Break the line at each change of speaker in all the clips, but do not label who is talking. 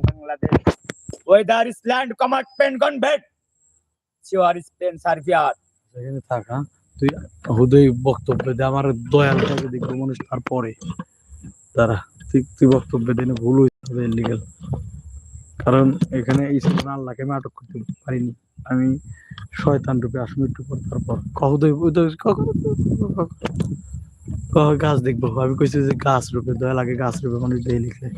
Bangladesh. Whether is land, command, pen, convert. Sure is pen, Servier.
সেখানে থাক হ্যাঁ? তুই হুদয় বক্তব্য দে আমার দয়াল থাকে দেখব মানুষ তারপরে। তারা তুই তুই বক্তব্য দিনে ভুল হয়েছে ইলিগাল কারণ এখানে এই সামনে আল্লাহকে আমি আটক করতে পারিনি। আমি শয়তান রূপে আসমি একটু পর তারপর। কহুদয় কহ। গাছ দেখব। আমি কইছি যে গাছ রূপে দয়া লাগে গাছ রূপে মানুষ দেয় লিখলে?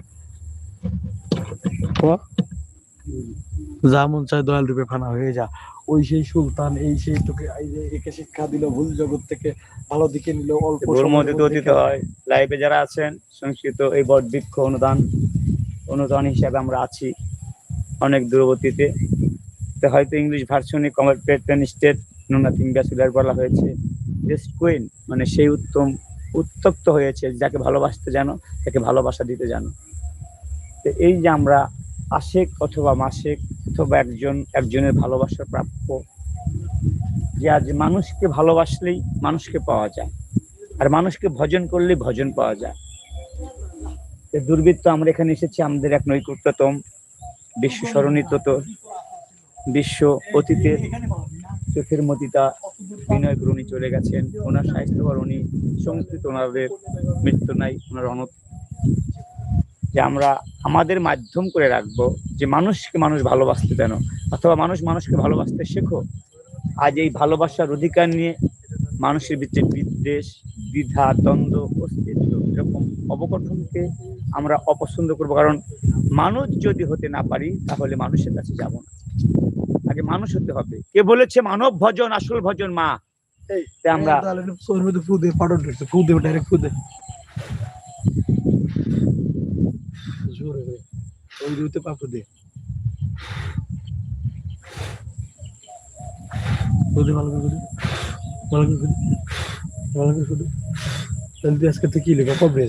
যা মন চায় দয়াল রূপে ফানা হয়ে যা। ওই সেই সুলতান এই সেই তোকে একে শিক্ষা দিল ভুল জগৎ থেকে ভালো দিকে নিল অল্প
অতীত হয়। লাইভে যারা আছেন সংস্কৃত এই বট বৃক্ষ অনুদান অনুদান হিসাবে আমরা আছি অনেক দূরবর্তীতে। তো হয়তো ইংলিশ ভার্সনে কমার্পেটন স্টেট নোনাথিং ব্যাচুলার বলা হয়েছে। জাস্ট কুইন মানে সেই উত্তম উত্তপ্ত হয়েছে যাকে ভালোবাসতে জানো, তাকে ভালোবাসা দিতে জানো। তো এই যে আমরা আশেক অথবা মাসেক অথবা একজন, একজনের ভালোবাসার প্রাপ্য, যে আজ মানুষকে ভালোবাসলেই মানুষকে পাওয়া যায়, আর মানুষকে ভজন করলেই ভজন পাওয়া যায়। দুর্বৃত্ত আমরা এখানে এসেছি, আমাদের এক নৈকট্যতম তো বিশ্ব অতীতের চোখের মতিতা বিনয় উনি চলে গেছেন। ওনার স্বাস্থ্যকর, উনি সংস্কৃত, ওনাদের মৃত্যু নাই, ওনার অনত যে আমরা আমাদের মাধ্যম করে রাখব, যে মানুষকে মানুষ ভালোবাসতে জানো, অথবা মানুষ মানুষকে ভালোবাসতে শেখো, আজ এই ভালোবাসার অধিকার নিয়ে মানুষের ভিতরে বিদ্বেষ, দ্বিধা, দ্বন্দ্ব, অস্তিত্ব এরকম অবগঠনকে আমরা অপছন্দ করব। কারণ মানুষ যদি হতে না পারি, তাহলে মানুষের কাছে যাব না। আগে মানুষ হতে হবে। কে বলেছে মানব ভজন আসল ভজন মা আমরা
আজকে থেকে কি লিখা? কবে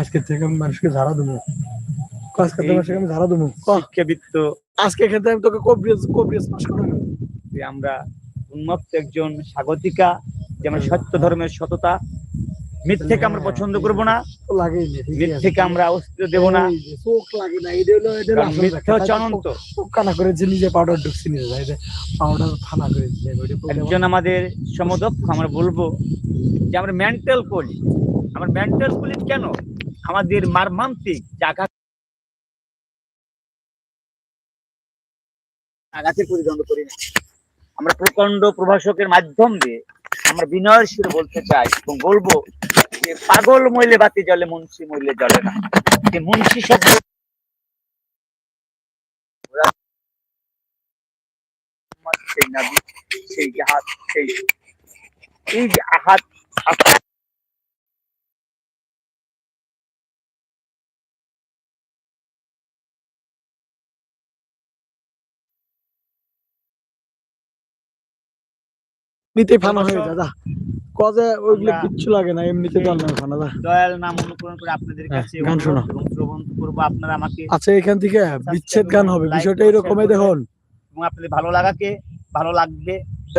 আজকে থেকে আমি মানুষকে ঝাড়া দেবো? আজকে থেকে মানুষকে আমি ঝাড়া দেবো
শিক্ষাবিত্ত
আজকে খেতে আমি তোকে কবিরাজ কবিরাজ পাস করে নেব
যে আমরা উন্মুক্ত একজন স্বাগতিকা যে সত্য ধর্মের সততা মিথ্যেকে আমরা পছন্দ করব না
লাগেই।
মিথ্যেকে আমরা অস্তিত্ব দেব না।
এই চোখ লাগে না এটা হলো এটা হলো
কারণ
আসল
মিথ্যা হচ্ছে অনন্ত।
কানা করে যে নিজে পাউডার ঢুকছে নিজে পাউডার করে
একজন আমাদের সমদক্ষ আমরা বলব যে আমরা মেন্টাল করি আমরা মেন্টাল করি কেন? আমাদের মারমান্তিক জায়গা আঘাতের পরিদণ্ড করি না। আমরা প্রকাণ্ড প্রভাষকের মাধ্যম দিয়ে আমরা বিনয়ের সুরে বলতে চাই এবং বলব যে পাগল মইলে বাতি জলে মুন্সি মইলে জলে না। যে মুন্সি শব্দ সেই নাবি সেই জাহাজ, সেই এই যে আহাত
এমনিতেই ফানা হয়ে যা যা। কজে ওইগুলো কিচ্ছু লাগে না এমনিতে দল না ফানা যা।
দয়াল নাম অনুকরণ করে আপনাদের
হ্যাঁ,
কাছে
গান।
এবং শ্রবণ করব। আপনারা আমাকে
আচ্ছা এখান থেকে বিচ্ছেদ গান হবে বিষয়টা এরকমই দেখুন।
এবং আপনাদের ভালো লাগাকে ভালো লাগবে।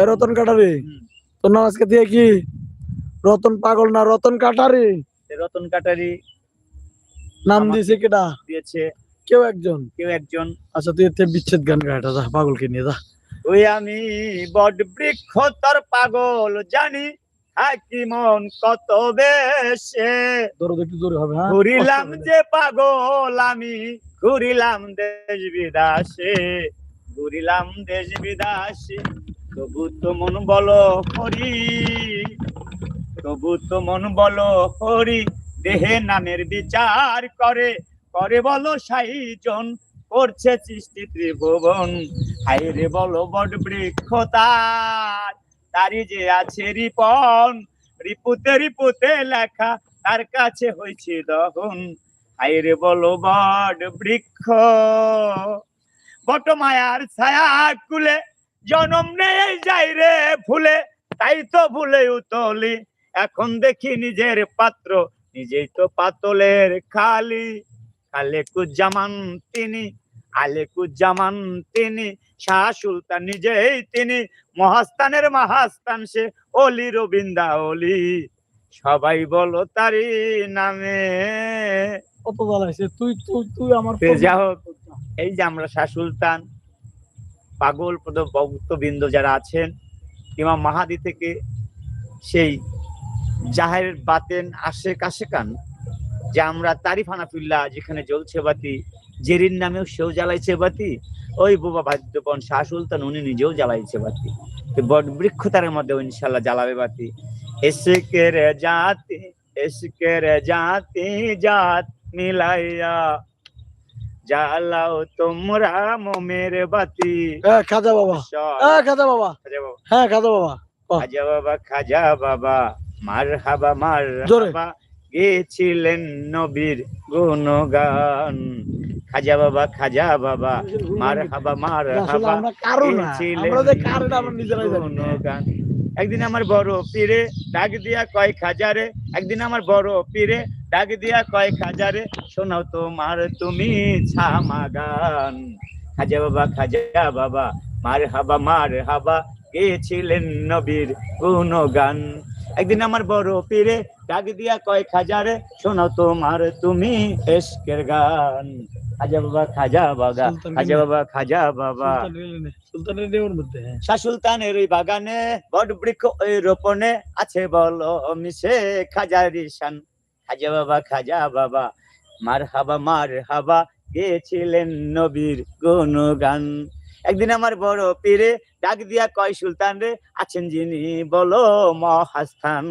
রতন কাটারে। তোর নাম আজকে দিয়ে কি? রতন পাগল না রতন কাটারে?
রতন কাটারি
নাম দিয়েছে কেটা
দিয়েছে।
কেউ একজন?
কেউ একজন।
আচ্ছা তুই এতে বিচ্ছেদ গান গায়টা যা পাগলকে নিয়ে যা।
ওই আমি বড বৃক্ষ তোর পাগল জানি থাকি মন কত বেশে।
হ্যাঁ?
ঘুরিলাম। যে পাগল আমি ঘুরিলাম দেশ বিদাসে ঘুরিলাম দেশ বিদাসে। তবু তো মন বলো হরি তবু তো মন বলো হরি দেহে নামের বিচার করে করে বলো সাইজন করছে সৃষ্টি ত্রিভুবন। হাইরে বলো বট বৃক্ষ তার, তারই যে আছে রিপন। রিপুতে রিপুতে লেখা তার কাছে হয়েছে দহন। হাইরে বলো বট বৃক্ষ, বট মায়ার ছায়া কুলে জনম নেই যাই রে ফুলে তাই তো ভুলে উতলি। এখন দেখি নিজের পাত্র, নিজেই তো পাতলের খালি। খালেকুজ্জামান তিনি আলেকুজ্জামান তিনি শাহ সুলতান নিজেই তিনি মহাস্তানের মহাস্তান সে অলি রবীন্দা অলি। সবাই বলো তারি নামে।
কত জ্বালাইছে তুই তুই তুই আমার
যা হোক এই যে আমরা শাহ সুলতান পাগল পদ ভক্তবৃন্দ যারা আছেন ইমাম মাহাদি থেকে সেই জাহের বাতেন আসে কাশে কান যে আমরা তারিফ হানাফিল্লাহ যেখানে জ্বলছে বাতি জেরির নামেও সেও জ্বালাইছে বাতি। ওই বোবা বাদ্যপন শাহ সুলতান উনি নিজেও জ্বালাইছে বাতি। বট বৃক্ষতারের মধ্যে ইনশাল্লাহ জ্বালাবে বাতি। এসকের জাতি এসকের জাতি জাত মিলাইয়া জ্বালাও তোমরা মোমের বাতি।
খাজা বাবা। খাজা বাবা।
খাজা বাবা।
হ্যাঁ খাজা বাবা।
খাজা বাবা খাজা বাবা মার হাবা মার হাবা গেছিলেন নবীর গুণগান। খাজা বাবা খাজা বাবা মার হাবা মার হাবা। একদিন আমার বড় পীরে ডাক দিয়া কয় খাজারে একদিন আমার বড় পীরে ডাক দিয়া কয় খাজারে শোনাও তোমার তুমি ছামা গান। খাজা বাবা খাজা বাবা মার হাবা মার হাবা গেছিলেন নবীর কোন গান একদিন আমার বড় পীরে ডাক দিয়া কয় খাজারে শোনাও তোমার তুমি এসকের গান। খাজা বাবা খাজা বাবা
সুলতান
খাজা বাবা খাজা বাবা।
সুলতানের রেওয়ার মধ্যে হ্যাঁ।
শাহ সুলতানের ওই বাগানে বট বৃক্ষ ওই রোপণে আছে বলো মিশে খাজারি শান খাজা বাবা খাজা বাবা মার হাবা মার হাবা গেছিলেন নবীর গুণগান। একদিন আমার বড় পীরে ডাক দিয়া কয়, সুলতান রে, আছেন যিনি বলো মহাস্থান।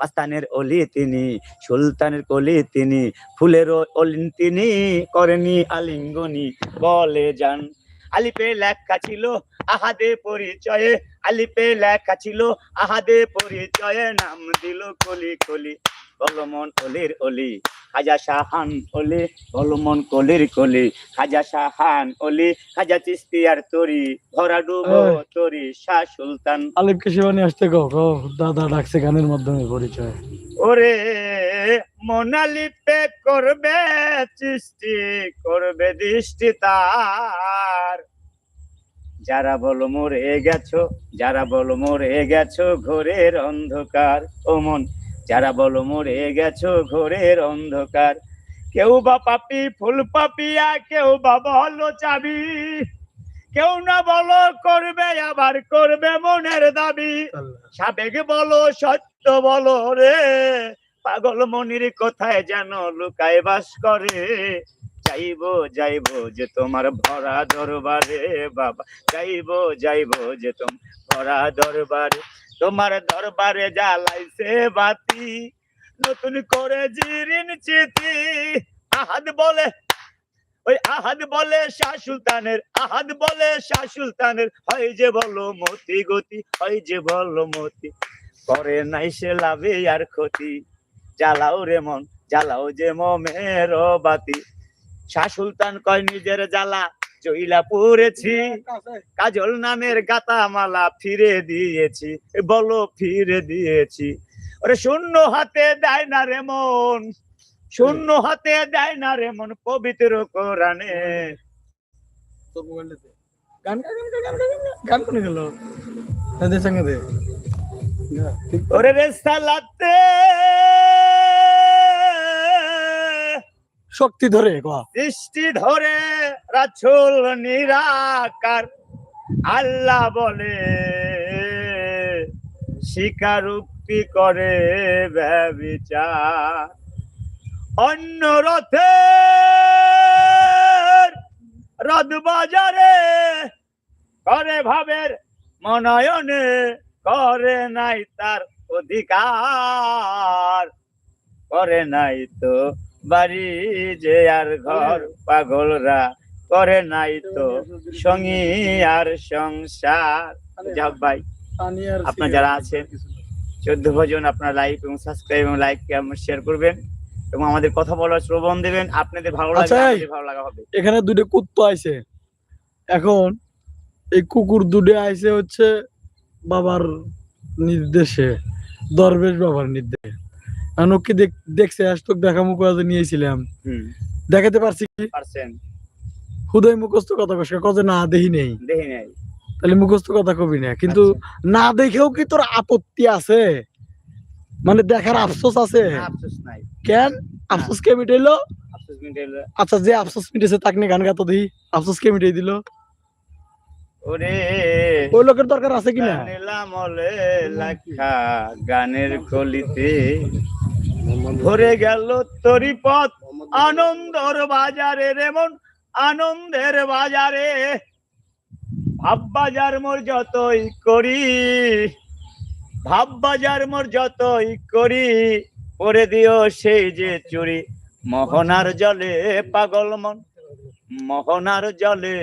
মাস্তানের অলি তিনি, সুলতানের কলি তিনি, ফুলের অলিন তিনি করেনি আলিঙ্গনি, বলে যান। আলিপে লেখা ছিল আহাদে পরিচয়ে, আলিপে লেখা ছিল আহাদে পরিচয়ে, নাম দিল কলি কলি বলমন অলির অলি। খাজা শাহান অলি বলমন কলির কলি। খাজা শাহান অলি খাজা চিস্তিয়ার তরি ভরা ডুবো তরি শাহ সুলতান।
আলিফকে শিবানী আসতে কও কও দাদা ডাকছে গানের মাধ্যমে পরিচয়।
ওরে মোনালিপে করবে সৃষ্টি করবে দৃষ্টি তার। যারা বলো মরে গেছো যারা বলো মরে গেছো ঘোরের অন্ধকার। ও মন যারা বলো মরে গেছো ঘোরের অন্ধকার কেউ বা পাপি ফুল পাপিয়া কেউ বা বলো চাবি কেউ না বলো করবে আবার করবে মনের দাবি। সাবেক বলো সত্য বলো রে পাগল মনির কোথায় যেন লুকায় বাস করে। যাইবো যাইবো যে তোমার ভরা দরবারে বাবা। যাইবো যাইবো যে তোম ভরা দরবারে। তোমার দরবারে জ্বালাইছে বাতি, নতুন করে জিরিন চিতি আহাদ বলে, ওই আহাদ বলে শাহ সুলতানের, আহাদ বলে শাহ সুলতানের, হয় যে বলো মতি গতি, হয় যে বলো মতি। করে নাই সে লাভে আর ক্ষতি, জ্বালাও রে মন, জ্বালাও যে মমের বাতি। শাহ সুলতান কয়, নিজের জ্বালা জইলা পড়েছি কাজল নামের গাতা মালা ফিরে দিয়েছি বলো ফিরে দিয়েছি। ওরে শূন্য হাতে দেয় না রে মন শূন্য হাতে দেয় না রে মন পবিত্র কোরআনে।
গান গান গান গান গান গান গান কোনে গেল? তাদের সঙ্গে
ওরে রে সালাতে।
শক্তি ধরে
দৃষ্টি ধরে রাছুল নিরাকার। আল্লাহ বলে, স্বীকারোক্তি করে ব্যবিচার। অন্য রথে রদ বাজারে করে ভাবের মনয়নে করে নাই তার অধিকার। করে নাই তো বাড়ি যে আর ঘর পাগলরা করে নাই তো সঙ্গী আর সংসার। যাক ভাই আপনার যারা আছেন চোদ্দ ভজন আপনার লাইক এবং সাবস্ক্রাইব এবং লাইক শেয়ার করবেন এবং আমাদের কথা বলার শ্রবণ দেবেন। আপনাদের ভালো লাগবে
আচ্ছা।
ভালো লাগা হবে।
এখানে দুটো কুত্তো আইছে। এখন এই কুকুর দুটো আইছে হচ্ছে বাবার নির্দেশে দরবেশ বাবার নির্দেশে। দেখ- দেখছে দেখা নিয়েছিলাম দেখাতে পারছি কি?
পারছেন।
হুদয় মুখস্থ কথা কষ্ট কজে না দেখি নেই।
দেখি নাই।
তাহলে মুখস্থ কথা কবি না। কিন্তু
আচ্ছা।
না দেখেও কি তোর আপত্তি আছে? মানে দেখার আফসোস আছে?
আফসোস নাই।
কেন? আফসোস কে মিটাইলো?
আফসোস মিটাইলো।
আচ্ছা যে আফসোস মিটেছে তাকে নিয়ে গান গাতো দিই আফসোস কে মিটাই দিল?
ওরে
ওই লোকের দরকার আছে কিনা
গানের কলিতে ভরে গেল তরি পথ আনন্দর বাজারে রেমন আনন্দের বাজারে। ভাব বাজার মোর যতই করি ভাব বাজার মোর যতই করি, করে দিও সেই যে চুরি। মোহনার জলে পাগল মন, মোহনার জলে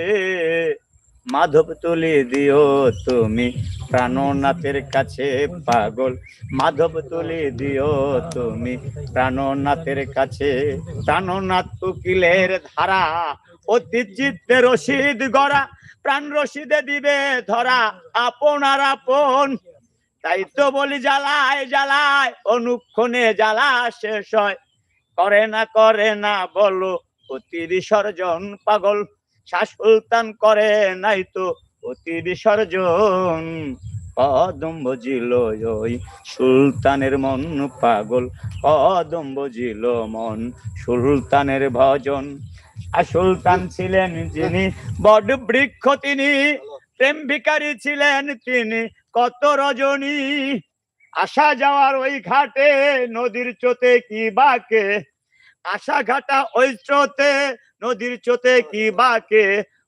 মাধব তুলে দিও তুমি। প্রাণনাথের কাছে পাগল। মাধব তুলে দিও তুমি। প্রাণনাথের কাছে। প্রাণনাথ উকিলের ধারা। অতি রশিদ গড়া। প্রাণ রশিদে দিবে ধরা। আপনার আপন। তাই তো বলি জ্বালায় জ্বালায়। অনুক্ষণে জ্বালা শেষ হয়। করে না করে না বলো অতি বিসর্জন পাগল। শাহ সুলতান করে নাই তো অতি বিসর্জন। কদম বজিল ওই সুলতানের মন পাগল, কদম বজিল মন সুলতানের ভজন। আর সুলতান ছিলেন যিনি বড বৃক্ষ তিনি, প্রেম ভিকারী ছিলেন তিনি, কত রজনী। আসা যাওয়ার ওই ঘাটে, নদীর চোতে কি বাকে? আশা ঘাটা ওই স্রোতে নদীর চোতে কি বাকে?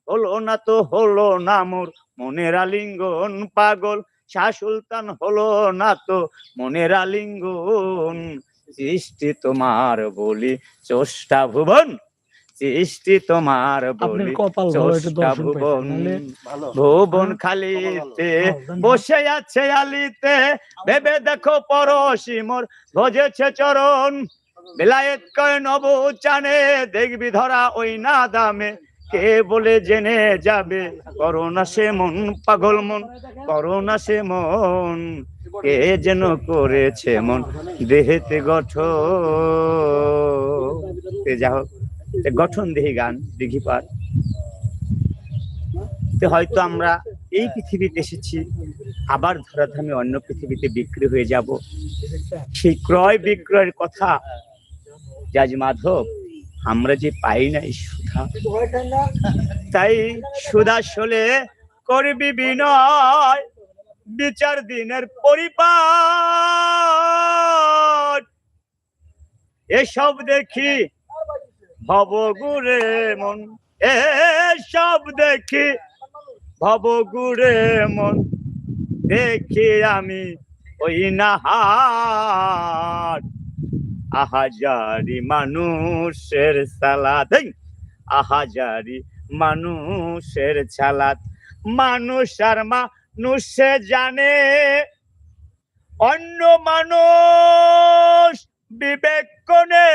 হলো না তো হলো না মোর মনের আলিঙ্গন পাগল। শাহ সুলতান হলো না তো মনের আলিঙ্গন। সৃষ্টি তোমার বলি চষ্টা ভুবন। সৃষ্টি তোমার বলি চষ্টা ভুবন। ভুবন খালিতে বসে আছে আলিতে। ভেবে দেখো পরশি মোর ভজেছে চরণ। বেলায়েত কয় নব চানে দেখবি ধরা ওই না দামে কে বলে জেনে যাবে? করোনা সে মন, পাগল মন, করোনা সে মন। কে যেন করেছে মন দেহেতে গঠন। যা হোক গঠন দেহি গান দিঘি পার। হয়তো আমরা এই পৃথিবীতে এসেছি, আবার ধরাধামে অন্য পৃথিবীতে বিক্রি হয়ে যাব। সেই ক্রয় বিক্রয়ের কথা জাজ মাধব, আমরা যে পাই নাই সুধা। তাই সুধা শোলে করবি বিনয়, বিচার দিনের পরিপাট। এসব দেখি ভবগুরে মন, এসব দেখি ভবগুরে মন। দেখি আমি ওই নাহার। আহাজারি মানুষের এই, আহাজারি মানুষের ছালাত মানুষ আর মানুষে জানে। অন্য মানুষ বিবেক কোনে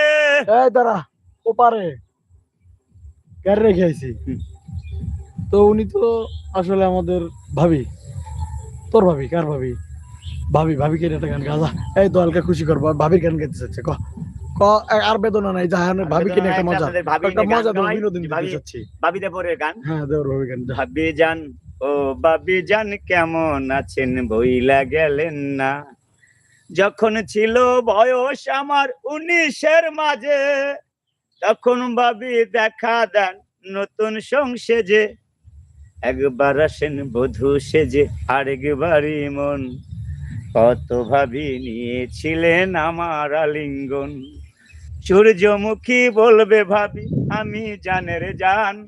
দাঁড়া ওপারে। গাড়ি রেখে আইছি।
হুম।
তো উনি তো আসলে আমাদের ভাবি। তোর ভাবি কার ভাবি? ভাবি ভাবি কে একটা গান গাজা এই দলকে খুশি করব ভাবির গান গাইতে চাচ্ছে ক। ক আর বেদনা নাই যা ভাবি কিনে একটা মজা। একটা মজা দেবো
নয়,
বিনোদন দিতে
ভাবি-
চাচ্ছি।
বাবিদা পরের গান।
হ্যাঁ দেওর ভাবি গান
ভাবি যান ও বাবি যান কেমন আছেন? বইলা গেলেন না। যখন ছিল বয়স আমার উনিশের মাঝে তখন ভাবি দেখা দেন নতুন সংসেজে। একবার আসেন বধূ সেজে আরেকবারই মন কত ভাবি নিয়েছিলেন আমার আলিঙ্গন। সূর্যমুখী বলবে, ভাবি, আমি জানের জান।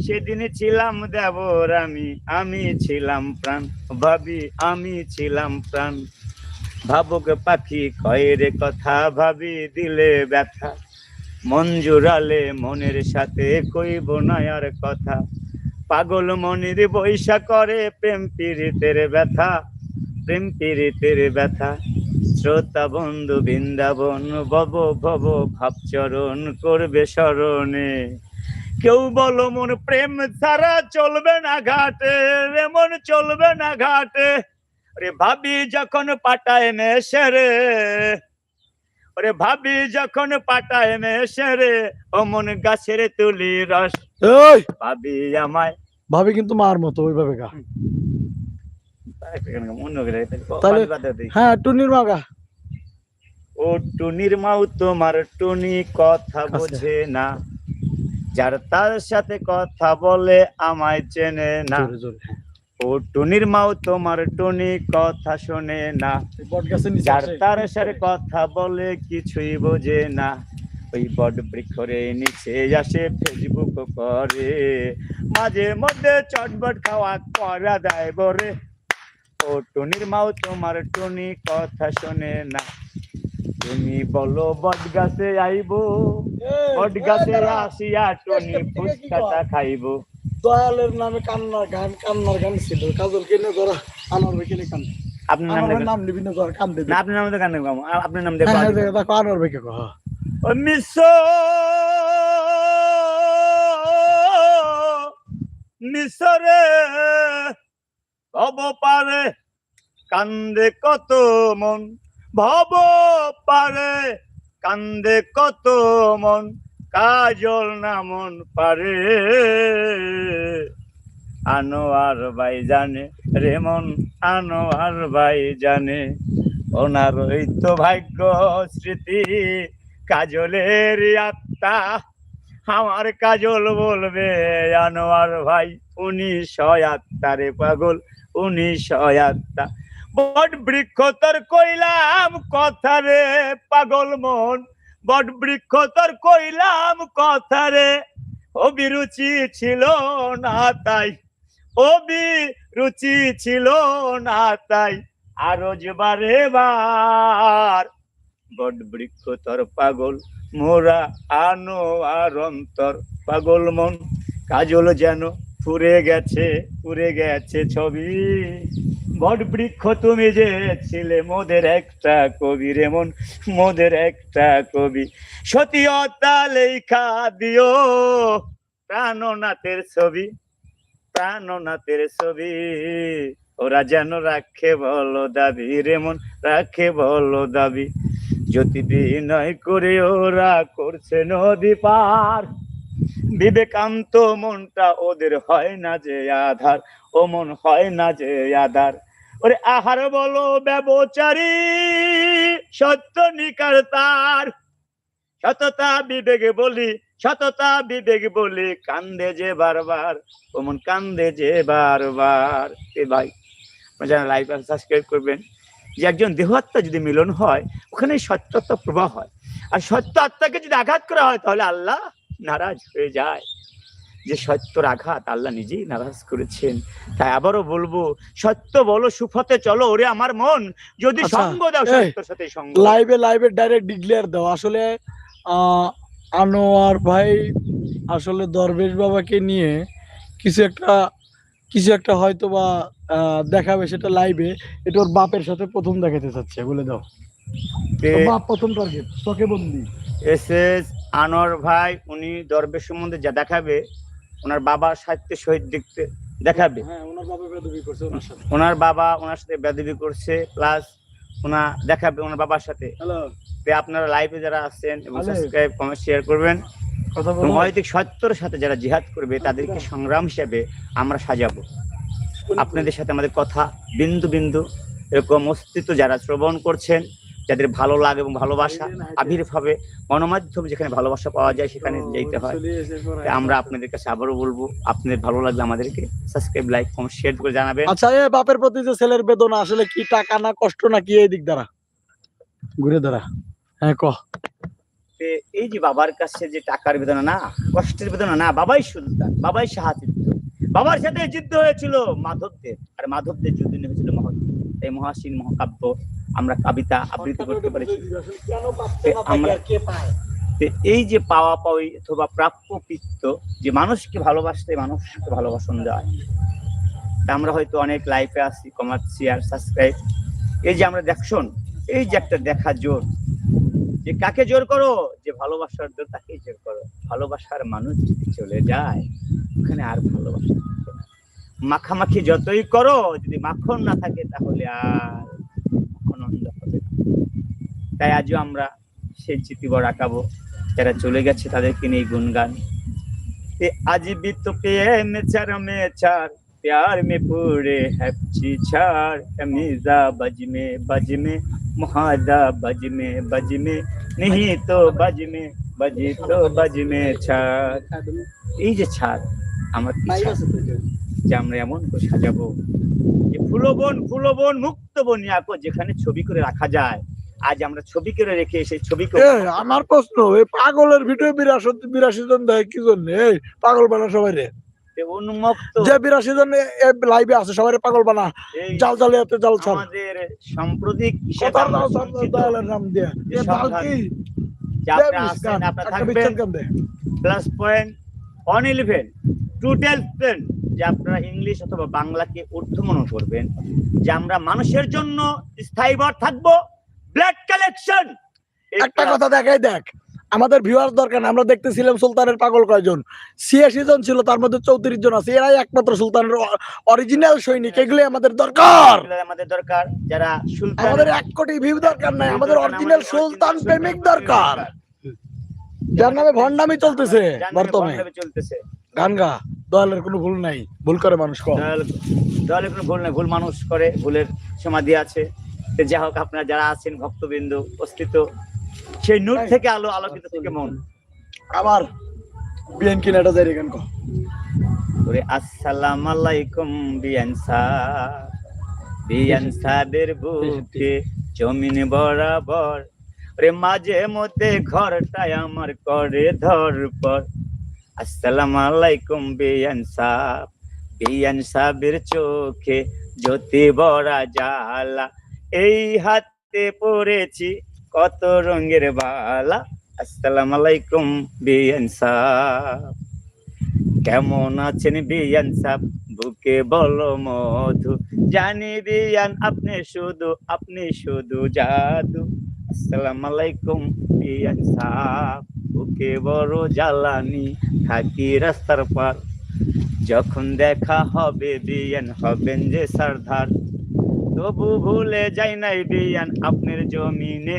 সেদিন ছিলাম দেবর আমি আমি ছিলাম প্রাণ। ভাবি, আমি ছিলাম প্রাণ। ভাবুক পাখি কয়ের কথা, ভাবি, দিলে ব্যথা। মন জুড়ালে মনের সাথে কইব না আর কথা। পাগল মনির বৈশা করে প্রেম পীড়িতের ব্যথা। প্রেম পীড়িতের ব্যথা। শ্রোতা বন্ধু বৃন্দাবন বব ভব ভাবচরণ করবে স্মরণে। কেউ বলো মন প্রেম ছাড়া চলবে না ঘাটে রে মন চলবে না ঘাটে। রে ভাবি যখন পাটায় মেশে রে ওরে ভাবি যখন পাটায় মেশে রে ও মন গাছের তুলি রস। ভাবি আমায়
ভাবি কিন্তু মার মতো ওইভাবে গা। হ্যাঁ টুনির মাগা।
ও টুনির মাও তোমার টুনি কথা বোঝে না। যার তার সাথে কথা বলে আমায় চেনে না। ও টুনির মাও তোমার টুনি কথা শোনে না।
নিচে
যার তার সাথে কথা বলে কিছুই বোঝে না। ওই বট বৃক্ষরে নিচে আসে ফেসবুক করে। মাঝে মধ্যে চটবট খাওয়া করা দেয় বরে। ও টুনির মাও তোমার টুনি কথা শোনে না। তুমি বলো বট গাছে আইবো বট গাছে আসিয়া টুনি ফুচকাটা খাইব।
দয়ালের নামে কান্নার গান কান্নার গান ছিল। কাজল কিনে করা? আনোয়ার ভাই কিনে কান
আপনার নাম?
নাম নিবি না কান দেবে
আপনার তো আপনার
ভাইকে কহ।
ভব পারে কান্দে কত মন ভব পারে কান্দে কত মন, কাজল না মন পারে। আনোয়ার ভাই জানে রেমন আনোয়ার ভাই জানে ওনার ওই তো ভাগ্য স্মৃতি, কাজলের আত্মা। আমার কাজল বলবে, আনোয়ার ভাই, উনি আত্মা রে পাগল। উনি আত্মা বট বৃক্ষ তোর কইলাম, কথা রে পাগল মন। বট বৃক্ষ তোর কইলাম, কথা রে অভিরুচি ছিল না তাই। অভিরুচি ছিল না তাই, আরও বারে বার। বট বৃক্ষ তোর পাগল, মোরা আনো আর অন্তর। পাগল মন, কাজল যেন ফুরে গেছে ফুরে গেছে ছবি। বট বৃক্ষ তুমি যে ছিলে মোদের একটা কবি রে মন, মোদের একটা কবি। সতীয়তা লেখা দিও, প্রাণনাথের ছবি প্রাণনাথের ছবি। ওরা যেন রাখে বলো দাবি রে মন, রাখে বলো দাবি। যদি বিনয় করে ওরা করছে নদী পার। বিবেকান্ত মনটা ওদের হয় না যে আধার, ও মন হয় না যে আধার। ওরে আহার বলো ব্যবচারী, সত্য নিকার তার। সততা বিবেকে বলি, সততা বিবেক বলি, কান্দে যে বারবার ওমন কান্দে যে বারবার। এ ভাই যারা লাইভ সাবস্ক্রাইব করবেন। যে একজন দেহ আত্মা যদি মিলন হয়, ওখানে সত্যত্ব প্রবাহ হয়। আর সত্য আত্মাকে যদি আঘাত করা হয়, তাহলে আল্লাহ নারাজ হয়ে যায়। যে সত্যর আঘাত আল্লাহ নিজেই নারাজ করেছেন। তাই আবারও বলব সত্য বলো সুফতে চলো ওরে আমার মন। যদি
আচ্ছা,
সঙ্গ দাও সত্যর সাথে সঙ্গ।
লাইভে লাইভে ডাইরেক্ট ডিক্লেয়ার দাও। আসলে আনোয়ার ভাই আসলে দরবেশ বাবাকে নিয়ে কিছু একটা কিছু একটা হয়তো বা দেখাবে সেটা লাইভে এটা ওর বাপের সাথে প্রথম দেখাতে চাচ্ছে বলে দাও। বাপ প্রথম টার্গেট চোখে বন্দি
এস এস আনোয়ার ভাই উনি দরবেশ সম্বন্ধে যা দেখাবে ওনার বাবা সাহিত্য শহীদ দেখতে দেখাবে।
হ্যাঁ ওনার বাবা ওনার সাথে।
বেদবি করছে প্লাস ওনা দেখাবে ওনার বাবার সাথে। আপনারা লাইভে যারা আছেন এবং সাবস্ক্রাইব কমেন্ট শেয়ার করবেন। অনৈতিক সত্যর সাথে যারা জিহাদ করবে তাদেরকে সংগ্রাম হিসেবে আমরা সাজাবো। আপনাদের সাথে আমাদের কথা বিন্দু বিন্দু এরকম অস্তিত্ব যারা শ্রবণ করছেন যাদের ভালো লাগে এবং ভালোবাসা আবির্ভাবে গণমাধ্যম যেখানে ভালোবাসা পাওয়া যায় সেখানে যেতে হয়। আমরা আপনাদের কাছে আবারও বলব আপনাদের ভালো লাগলে আমাদেরকে সাবস্ক্রাইব লাইক কমেন্ট শেয়ার করে জানাবেন।
আচ্ছা এ বাপের প্রতি যে ছেলের বেদনা আসলে কি টাকা না কষ্ট না কি এই দিক দ্বারা? ঘুরে দাঁড়া। হ্যাঁ
তো এই যে বাবার কাছে যে টাকার বেদনা না কষ্টের বেদনা না বাবাই সুলতান বাবাই সাহায্য বাবার সাথে যুদ্ধ হয়েছিল মাধবদের আর মাধবদের যুদ্ধ হয়েছিল মহৎ এই মহাসীন মহাকাব্য। আমরা কবিতা আবৃত্তি করতে পেরেছি। আমরা- এই যে পাওয়া পাওয়ি অথবা প্রাপ্য পিত্ত যে মানুষকে ভালোবাসতে মানুষকে ভালোবাসন যায় তা আমরা হয়তো অনেক লাইফে আসি কমার্স শেয়ার সাবস্ক্রাইব। এই যে আমরা দেখছন এই যে একটা দেখা জোর যে কাকে জোর করো? যে ভালোবাসার জোর তাকে জোর করো। ভালোবাসার মানুষ যদি চলে যায় ওখানে আর ভালোবাসা মাখামাখি যতই করো যদি মাখন না থাকে তাহলে আর তাই আজও আমরা সেই চিতিবর আঁকাবো যারা চলে গেছে তাদেরকে নিয়ে গুনগান ते आज भी तो प्रेम चर में चार प्यार में पूरे है छाड़ तमीजा बज में बज में मुहादा बज में बज में नहीं तो बज में बजी তো বজ মে ছাদ এই যে ছাদ আমার কি ছাদ? যে আমরা এমন করে সাজাবো যে ফুলবন ফুলবন মুক্ত বনিয়াকো যেখানে ছবি করে রাখা যায় আজ আমরা ছবি করে রেখে সেই ছবিকে
এ, আমার প্রশ্ন এই পাগলের ভিডিও বিরাশি বিরাশি জন দেয় কি জন্য? এই পাগল বানা সবাই রে।
উন্মুক্ত।
যে বিরাশি জন লাইভে আছে সবাই পাগল বানা। জাল জালে এত জাল ছাড়।
আমাদের সাম্প্রতিক
নাম দিয়ে।
প্লাস পয়েন্ট অন ইলেভেন যে আপনারা ইংলিশ অথবা বাংলাকে ঊর্ধ্বমন করবেন যে আমরা মানুষের জন্য স্থায়ী থাকব। ব্লাড কালেকশন
একটা কথা দেখাই দেখ। আমাদের ভিউয়ার্স দরকার আমরা দেখতেছিলাম সুলতানের পাগল কয়জন। ছিয়াশি জন ছিল তার মধ্যে চৌত্রিশ জন আছে। এরাই একমাত্র সুলতানের অরিজিনাল সৈনিক এগুলি আমাদের দরকার।
আমাদের দরকার। যারা সুলতান
আমাদের এক কোটি ভিউ দরকার নাই আমাদের অরিজিনাল সুলতান প্রেমিক দরকার। যার নামে ভণ্ডামি চলতেছে বর্তমানে। গান গা দয়ালের কোনো ভুল নাই। ভুল করে মানুষ
দয়ালের কোনো ভুল নেই ভুল মানুষ করে ভুলের সমাধি আছে। যাই হোক আপনারা যারা আছেন ভক্তবৃন্দ উপস্থিত সেই নূর থেকে আলো আলোকিত থেকে মন। করে আসসালাম আলাইকুম বিয়ান সাহ। বিয়ান সাহেবের বুকে জমিন বরাবর। রে মাঝে মধ্যে ঘরটায় আমার করে ধরপর। আসসালাম আলাইকুম বিয়ান সাহ। বিয়ান সাহেবের চোখে জ্যোতি বড়া জালা এই হাতে পড়েছি কত রঙের বালা। আসসালাম আলাইকুম বিয়ান সাহ কেমন আছেন বিয়ান সাহ বুকে বলো মধু। জানি বিয়ান আপনি শুধু আপনি শুধু জাদু। আসসালাম আলাইকুম বিয়ান সাহ বুকে বড় জ্বালানি, থাকি রাস্তার পার। যখন দেখা হবে বিয়ান হবেন যে সর্দার তবু ভুলে যাই নাই বিয়ান আপনার জমিনে।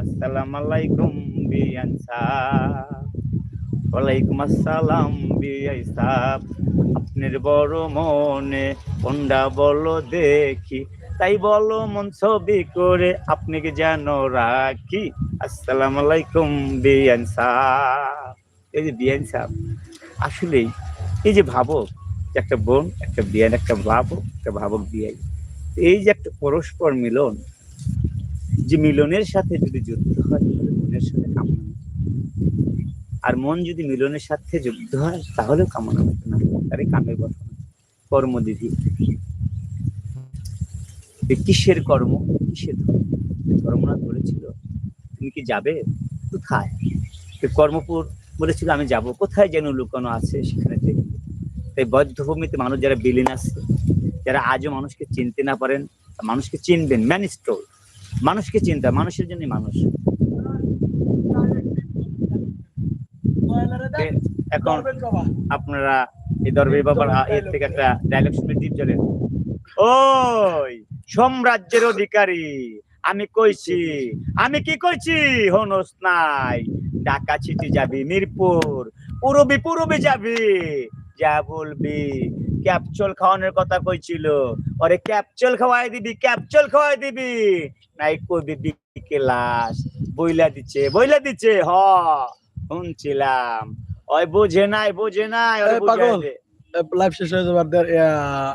আসসালাম আলাইকুম বিয়ান সাহ ওয়ালাইকুম আসসালাম বিআই সাহেব। আপনার বড় মনে কোনটা বলো দেখি। তাই বলো মন ছবি করে আপনাকে যেন রাখি। আসসালাম আলাইকুম বিয়ান সাহেব। এই যে বিয়ান সাহেব, আসলেই এই যে ভাবক যে একটা বোন, একটা বিয়ান, একটা ভাবক একটা ভাবক বিয়াই। এই যে একটা পরস্পর মিলন, যে মিলনের সাথে যদি যুদ্ধ হয়, তাহলে মনের সাথে কামনা আর মন যদি মিলনের সাথে যুদ্ধ হয়, তাহলেও কামনা হতো না। তার কামের কথা না। কর্মবিধি কিসের কর্ম? কিসের ধর্ম? ধর্মনাথ বলেছিল, তুমি কি যাবে? কোথায়? কর্মপুর বলেছিল, আমি যাব। কোথায় যেন লুকানো আছে সেখানে দেখবে তাই বদ্ধভূমিতে মানুষ যারা বিলীন আছে যারা আজও মানুষকে চিনতে না পারেন মানুষকে চিনবেন ম্যান স্টোর মানুষকে চিন্তা মানুষের জন্য মানুষ। এখন আপনারা এই দরবে বাবার এর থেকে একটা ডায়লগ শুনে দ্বীপ জ্বলেন ওই সাম্রাজ্যের অধিকারী। আমি কইছি আমি কি কইছি? হনস নাই। ঢাকা ছিটি যাবি মিরপুর। পুরবি পুরবি যাবি। যা বলবি। ক্যাপচল খাওয়ানোর কথা কইছিল। ওরে ক্যাপচল খাওয়াই দিবি ক্যাপচল খাওয়াই দিবি। নাই কবি বিকে লাশ বইলা দিচ্ছে বইলা দিচ্ছে হ শুনছিলাম। ওই বোঝে নাই বোঝে নাই ওরে
পাগল। লাইভ শেষ হয়ে যাবে আর দেড়-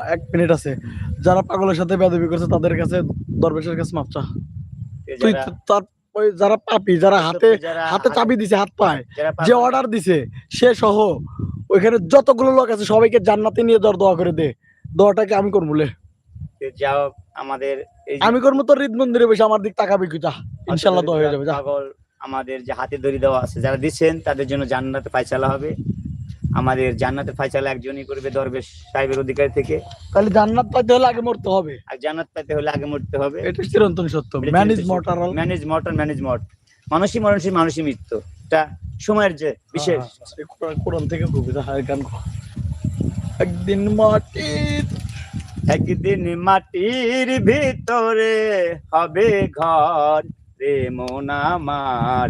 এক মিনিট আছে। যারা পাগলের সাথে বেদবি করছে তাদের কাছে দরবেশের কাছে মাপ চা। তুই
যারা-
তার ওই যারা পাপি যারা হাতে হাতে চাবি দিছে হাত পায় যে অর্ডার দিছে সে সহ ওইখানে যতগুলো লোক আছে সবাইকে জান্নাতে নিয়ে যাওয়ার দোয়া করে দে। দোয়াটাকে আমি করব লে।
যে যাও আমাদের
আমি করব তোর হৃদ মন্দিরে বসে আমার দিক তাকাবি কি যা। ইনশাল্লাহ দোয়া হয়ে যাবে যা।
আমাদের যে হাতে দড়ি দেওয়া আছে যারা দিচ্ছেন তাদের জন্য জান্নাতে ফাইসালা হবে। আমাদের জান্নাতে ফাইসালা একজনই করবে দরবেশ সাহেবের অধিকার থেকে।
তাহলে জান্নাত পাইতে হলে আগে মরতে হবে।
আর জান্নাত পেতে হলে আগে মরতে হবে।
এটা চিরন্তন সত্য। Man is
mortal man is mutton man is মট মানুষই মানুষই মানুষই মৃত্যু। এটা সময়ের যে বিশেষ
কোরআন থেকে কবিতা হায় গান একদিন মাটির
একদিন মাটির ভিতরে হবে ঘর রে মন আমার।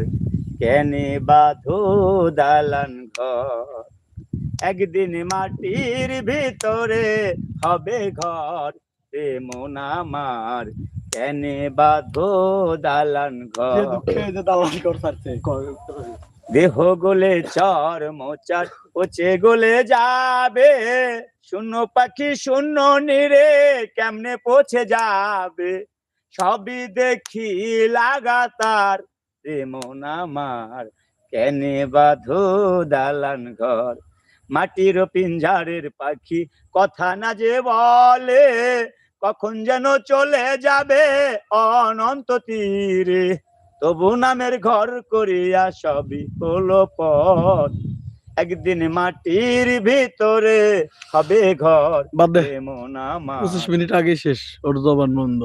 কেনে বাঁধো দালান ঘর। একদিন মাটির ভিতরে হবে ঘর রে মন আমার। কেনে বাঁধো দালান ঘর।
দালান করতে
দেহ গলে চর মোচার পচে গলে যাবে। শূন্য পাখি শূন্য নিরে কেমনে পৌঁছে যাবে? সবই দেখি লাগাতার মন আমার। কেনে বাঁধো দালান ঘর? মাটির পিঞ্জারের পাখি কথা না যে বলে, কখন যেন চলে যাবে অনন্ত তীরে। তবু নামের ঘর করিয়া সবই হলো পথ। একদিন মাটির ভিতরে হবে ঘর।
বাদ দে।
মন আমার
পঁচিশ মিনিট আগে শেষ। ওর জবান বন্ধ।